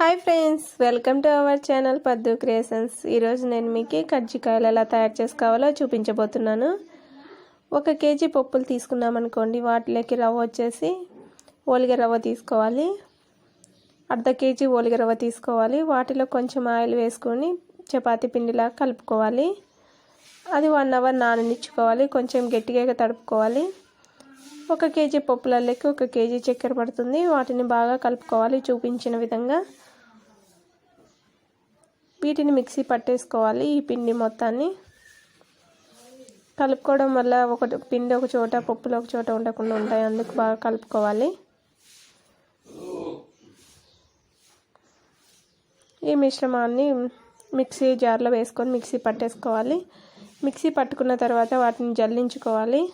Hi friends welcome to our channel Paddu creations. ఈరోజు నేను మీకు కజ్జికాయలు ఎలా తయారు చేసుకోవాలో చూపించబోతున్నాను. ఒక కేజీ పప్పులు తీసుకున్నామనుకోండి వాటిలోకి రవ్వ వచ్చేసి ఓలిగ రవ్వ తీసుకోవాలి. అర్ధ కేజీ ఓలిగ రవ్వ తీసుకోవాలి. వాటిలో కొంచెం ఆయిల్ వేసుకొని చపాతి పిండిలా కలుపుకోవాలి. అది వన్ అవర్ నాననిచ్చుకోవాలి కొంచెం గట్టిగా తడుపుకోవాలి. ఒక కేజీ పప్పులలోకి ఒక కేజీ చక్కెర పడుతుంది. వాటిని బాగా కలుపుకోవాలి చూపించిన విధంగా. వీటిని మిక్సీ పట్టేసుకోవాలి. ఈ పిండి మొత్తాన్ని కలుపుకోవడం వల్ల ఒక పిండి ఒక చోట పప్పులు ఒక చోట ఉండకుండా ఉంటాయి. అందుకు బాగా కలుపుకోవాలి. ఈ మిశ్రమాన్ని మిక్సీ జార్లో వేసుకొని మిక్సీ పట్టేసుకోవాలి. మిక్సీ పట్టుకున్న తర్వాత వాటిని జల్లించుకోవాలి.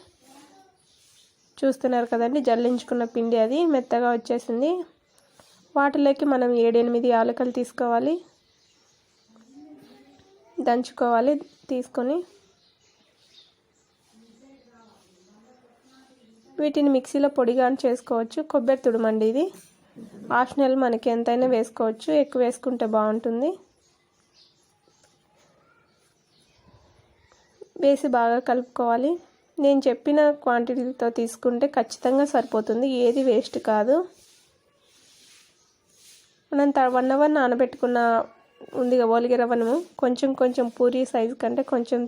చూస్తున్నారు కదండి జల్లించుకున్న పిండి అది మెత్తగా వచ్చేసింది. వాటిలోకి మనం ఏడెనిమిది యాలకలు తీసుకోవాలి. దంచుకోవాలి తీసుకొని వీటిని మిక్సీలో పొడిగా చేసుకోవచ్చు. కొబ్బరి తుడుమండి ఇది. ఆప్షనల్ మనకి ఎంతైనా వేసుకోవచ్చు. ఎక్కువ వేసుకుంటే బాగుంటుంది. వేసి బాగా కలుపుకోవాలి. నేను చెప్పిన క్వాంటిటీతో తీసుకుంటే ఖచ్చితంగా సరిపోతుంది. ఏది వేస్ట్ కాదు. మనం వన్ అవర్ నానబెట్టుకున్న ఉంది ఓలిగి రవ్వను కొంచెం కొంచెం పూరి సైజు కంటే కొంచెం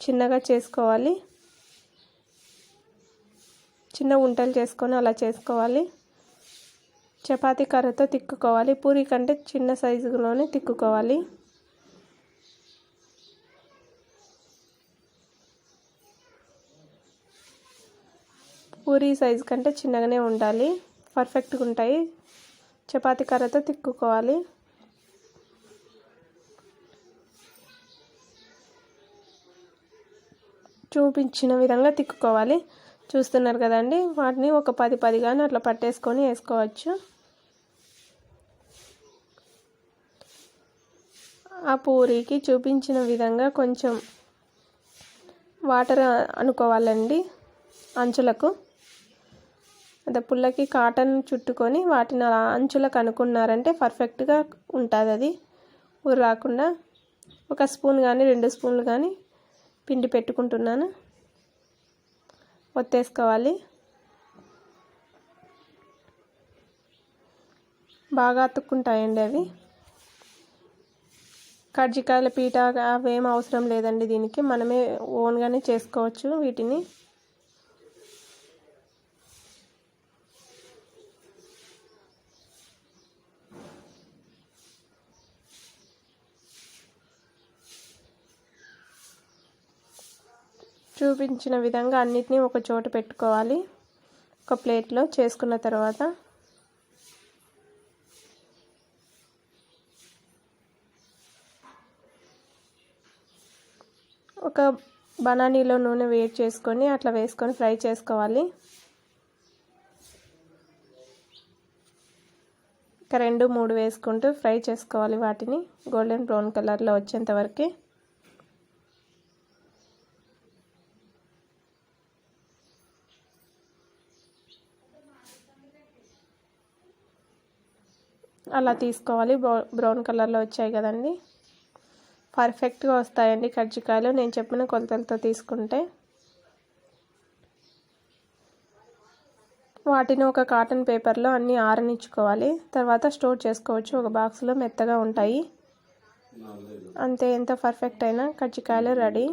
చిన్నగా చేసుకోవాలి. చిన్న ఉంటలు చేసుకొని అలా చేసుకోవాలి. చపాతీ కర్రతో తిక్కుకోవాలి. పూరి కంటే చిన్న సైజులోనే తిక్కుకోవాలి. పూరి సైజు కంటే చిన్నగానే ఉండాలి. పర్ఫెక్ట్గా ఉంటాయి. చపాతి కర్రతో తిక్కుకోవాలి. చూపించిన విధంగా తిక్కుకోవాలి. చూస్తున్నారు కదండి వాటిని ఒక పది పది కానీ అట్లా పట్టేసుకొని వేసుకోవచ్చు. ఆ పూరికి చూపించిన విధంగా కొంచెం వాటర్ అనుకోవాలండి అంచులకు. అదే పుల్లకి కాటన్ చుట్టుకొని వాటిని అలా అంచులకు అనుకున్నారంటే పర్ఫెక్ట్గా ఉంటుంది అది. ఊరు రాకుండా ఒక స్పూన్ కానీ రెండు స్పూన్లు కానీ పిండి పెట్టుకుంటున్నాను. ఒత్తేసుకోవాలి. బాగా అతుక్కుంటాయండి అవి. కర్జికాయల పీట అవేం అవసరం లేదండి దీనికి. మనమే ఓన్గానే చేసుకోవచ్చు వీటిని. చూపించిన విధంగా అన్నిటినీ ఒక చోట పెట్టుకోవాలి. ఒక ప్లేట్లో చేసుకున్న తర్వాత ఒక బనానీలో నూనె వేడి చేసుకొని అట్లా వేసుకొని ఫ్రై చేసుకోవాలి. ఒక రెండు మూడు వేసుకుంటూ ఫ్రై చేసుకోవాలి వాటిని. గోల్డెన్ బ్రౌన్ కలర్లో వచ్చేంత వరకు. అలా తీసుకోవాలి. బ్రౌన్ కలర్లో వచ్చాయి కదండి. పర్ఫెక్ట్గా వస్తాయండి కజ్జికాయలు. నేను చెప్పిన కొలతలతో తీసుకుంటే. వాటిని ఒక కాటన్ పేపర్లో అన్నీ ఆరనిచ్చుకోవాలి. తర్వాత స్టోర్ చేసుకోవచ్చు. ఒక బాక్స్లో మెత్తగా ఉంటాయి. అంతే ఎంత పర్ఫెక్ట్ అయినా కజ్జికాయలు రెడీ.